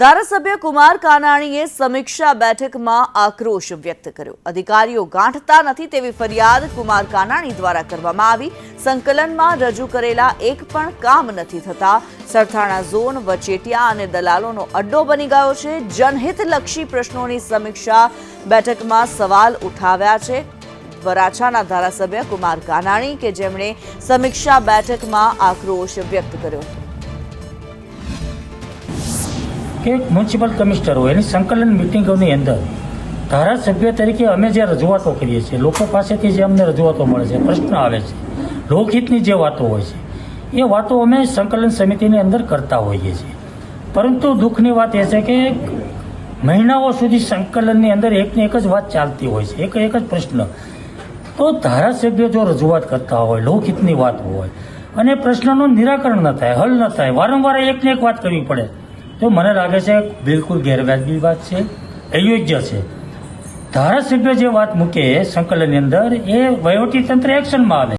ધારાસભ્ય કુમાર કાનાણીએ સમીક્ષા બેઠકમાં આક્રોશ વ્યક્ત કર્યો. અધિકારીઓ ગાંઠતા નથી તેવી ફરિયાદ કુમાર કાનાણી દ્વારા કરવામાં આવી. સંકલનમાં રજૂ કરેલા એક પણ કામ નથી થતા. સરથાણા ઝોન વચેટિયા અને દલાલોનો અડ્ડો બની ગયો છે. જનહિતલક્ષી પ્રશ્નોની સમીક્ષા બેઠકમાં સવાલ ઉઠાવ્યા છે. વરાછાના ધારાસભ્ય કુમાર કાનાણી કે જેમણે સમીક્ષા બેઠકમાં આક્રોશ વ્યક્ત કર્યો. હતો કે મ્યુનિસિપલ કમિશનરો એની સંકલન મિટિંગોની અંદર. ધારાસભ્ય તરીકે અમે જે રજૂઆતો કરીએ છીએ, લોકો પાસેથી જે અમને રજૂઆતો મળે છે, પ્રશ્ન આવે છે, લોકહિતની જે વાતો હોય છે, એ વાતો અમે સંકલન સમિતિની અંદર કરતા હોઈએ છીએ. પરંતુ દુઃખની વાત એ છે કે મહિનાઓ સુધી સંકલનની અંદર એકને એક જ વાત ચાલતી હોય છે, એક એક જ પ્રશ્ન. તો ધારાસભ્ય જો રજૂઆત કરતા હોય, લોકહિતની વાત હોય, અને પ્રશ્નનું નિરાકરણ ન થાય, હલ ન થાય, વારંવાર એકને એક વાત કરવી પડે તો મને લાગે છે બિલકુલ ગેરવાજબી વાત છે, અયોગ્ય છે. ધારાસભ્ય જે વાત મૂકે સંકલનની અંદર, એ વહીવટી તંત્ર એક્શનમાં આવે.